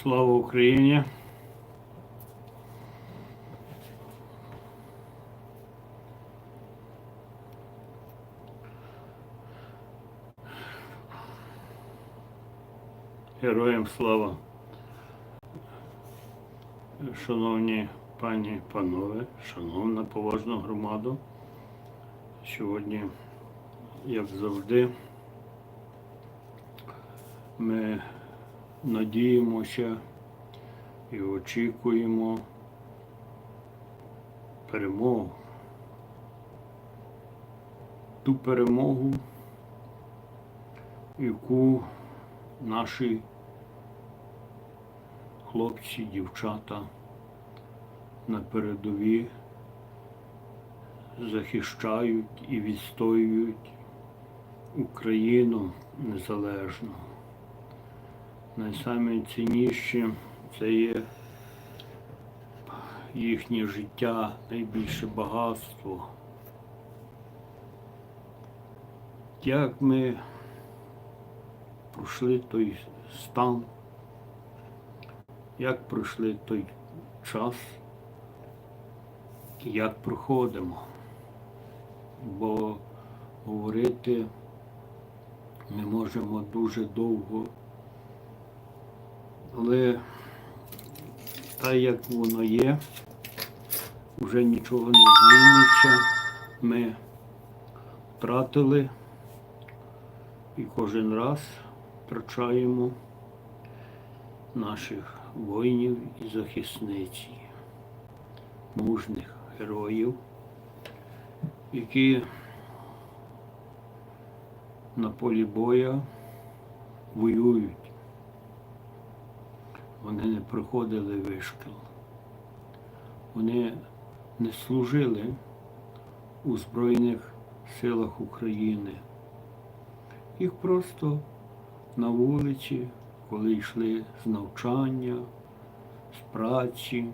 Слава Україні! Героям слава! Шановні пані панове, шановна поважна громада. Сьогодні, як завжди, ми надіємося і очікуємо перемогу. Ту перемогу, яку наші хлопці, дівчата на передові захищають і відстоюють Україну незалежну. Найсаміцінніше це є їхнє життя, найбільше багатство. Як ми пройшли той стан, як пройшли той час, як проходимо. Бо говорити ми можемо дуже довго, але так як воно є, вже нічого не зміниться. Ми втратили і кожен раз втрачаємо наших воїнів і захисниць, мужних героїв, які на полі боя воюють. Вони не проходили вишкіл. Вони не служили у Збройних силах України. Їх просто на вулиці, коли йшли з навчання, з праці,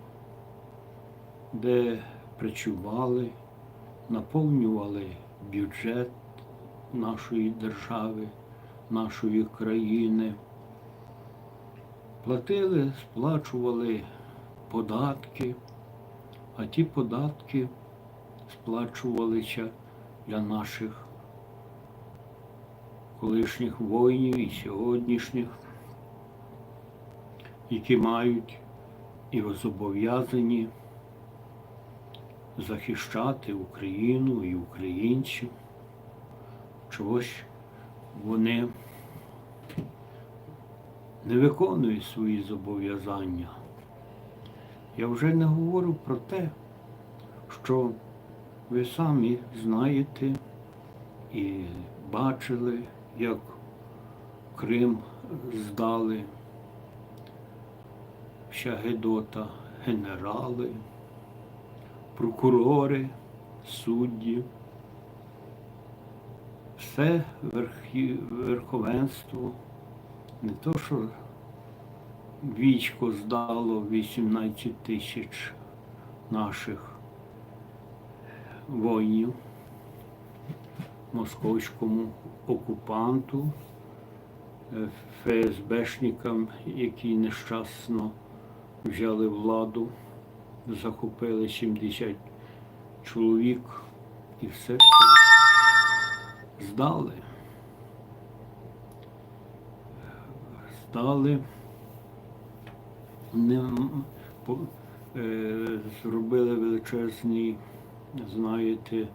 де працювали, наповнювали бюджет нашої держави, нашої країни, платили, сплачували податки, а ті податки сплачувалися для наших колишніх воїнів і сьогоднішніх, які мають і зобов'язані захищати Україну і українців. Чогось вони не виконують свої зобов'язання. Я вже не говорю про те, що ви самі знаєте і бачили, як Крим здали, Гедота, генерали, прокурори, судді, все верховенство, не то, що військо здало 18 тисяч наших воїнів московському окупанту, е, ФСБшникам, які нещасно взяли владу, захопили 70 чоловік і все здали. Здали, не, по- е, зробили величезний, знаєте,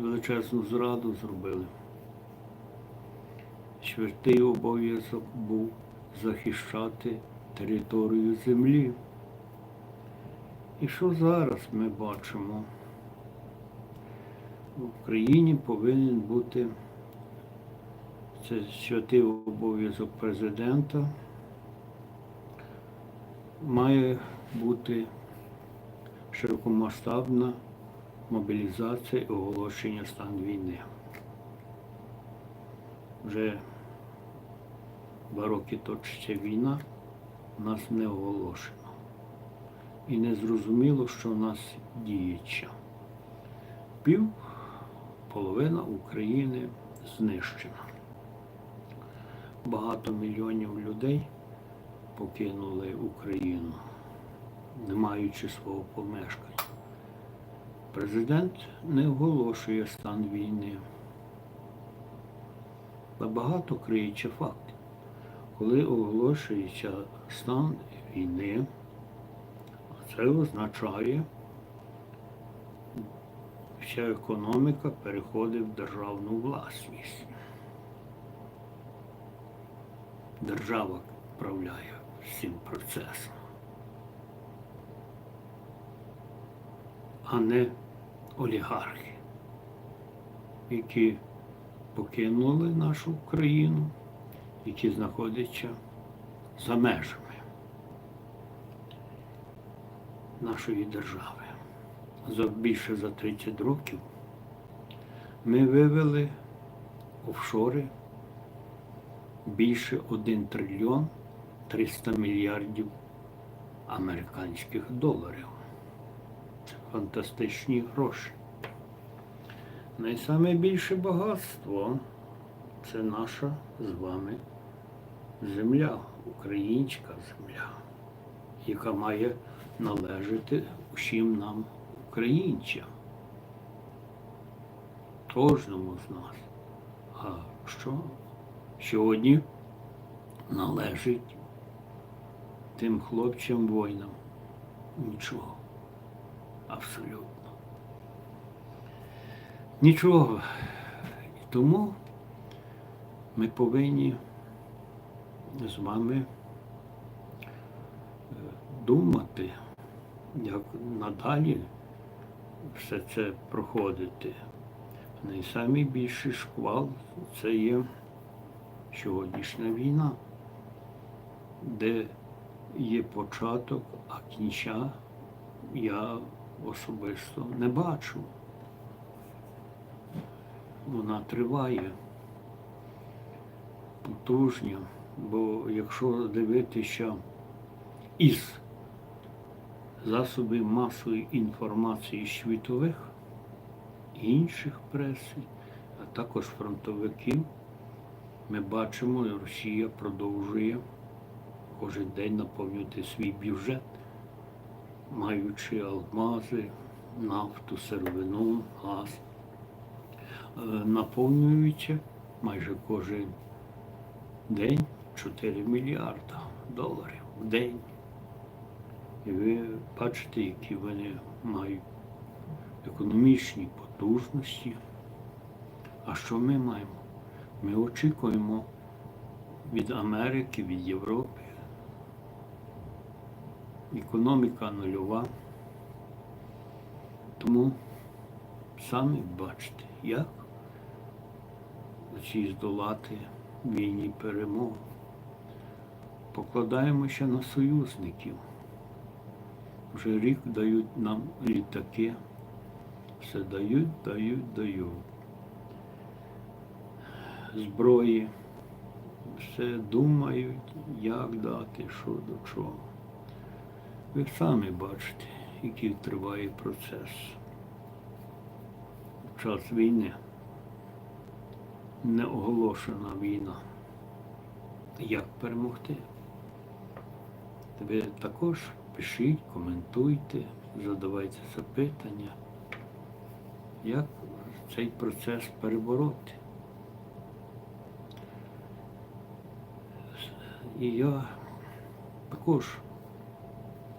величезну зраду зробили. Святий обов'язок був захищати територію землі. І що зараз ми бачимо? В Україні повинен бути це святий обов'язок президента. Має бути широкомасштабна мобілізація і оголошення стану війни. Вже два роки точиться війна, нас не оголошено. І не зрозуміло, що в нас діється. Пів половина України знищена. Багато мільйонів людей покинули Україну, не маючи свого помешкання. Президент не оголошує стан війни. Багато криючи факти. Коли оголошується стан війни, це означає, вся економіка переходить в державну власність. Держава управляє всім процесом, а не олігархи, які покинули нашу країну, які знаходяться за межами нашої держави. За більше за 30 років ми вивели офшори більше 1 трильйон 300 мільярдів американських доларів. Це фантастичні гроші. Найсаме більше багатство це наша з вами земля, українська земля, яка має належати усім нам, українцям, кожному з нас. А що сьогодні належить тим хлопцям воїнам? Нічого. Абсолютно. Нічого. І тому ми повинні з вами е, думати, як надалі все це проходити. Найсамий більший шквал це є сьогоднішня війна, де є початок, а кінця я особисто не бачу. Вона триває потужня, бо якщо дивитися із засобів масової інформації світових, інших преси, а також фронтовиків, ми бачимо, Росія продовжує кожен день наповнювати свій бюджет, маючи алмази, нафту, сировину, газ, Е, наповнюючи майже кожен день 4 мільярда доларів в день. І ви бачите, які вони мають економічні потужності. А що ми маємо? Ми очікуємо від Америки, від Європи. Економіка нульова. Тому самі бачите, як ці здолати війні перемог. Покладаємося на союзників. Вже рік дають нам літаки. Все дають, дають, дають. Зброї. Все думають, як дати, що до чого. Ви самі бачите, який триває процес. В час війни не оголошена війна. Як перемогти? Ви також пишіть, коментуйте, задавайте запитання, як цей процес перебороти. І я також,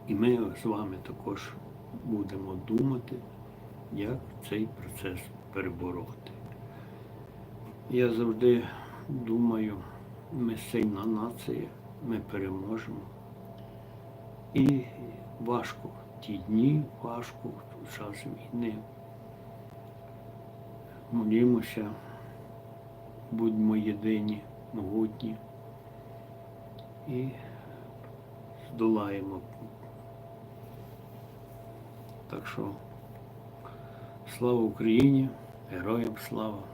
і ми з вами також будемо думати, як цей процес перебороти. Я завжди думаю, ми сильна нація, ми переможемо. І важко ті дні, важко в час війни. Молімося, будьмо єдині, могутні і здолаємо. Так що слава Україні, героям слава!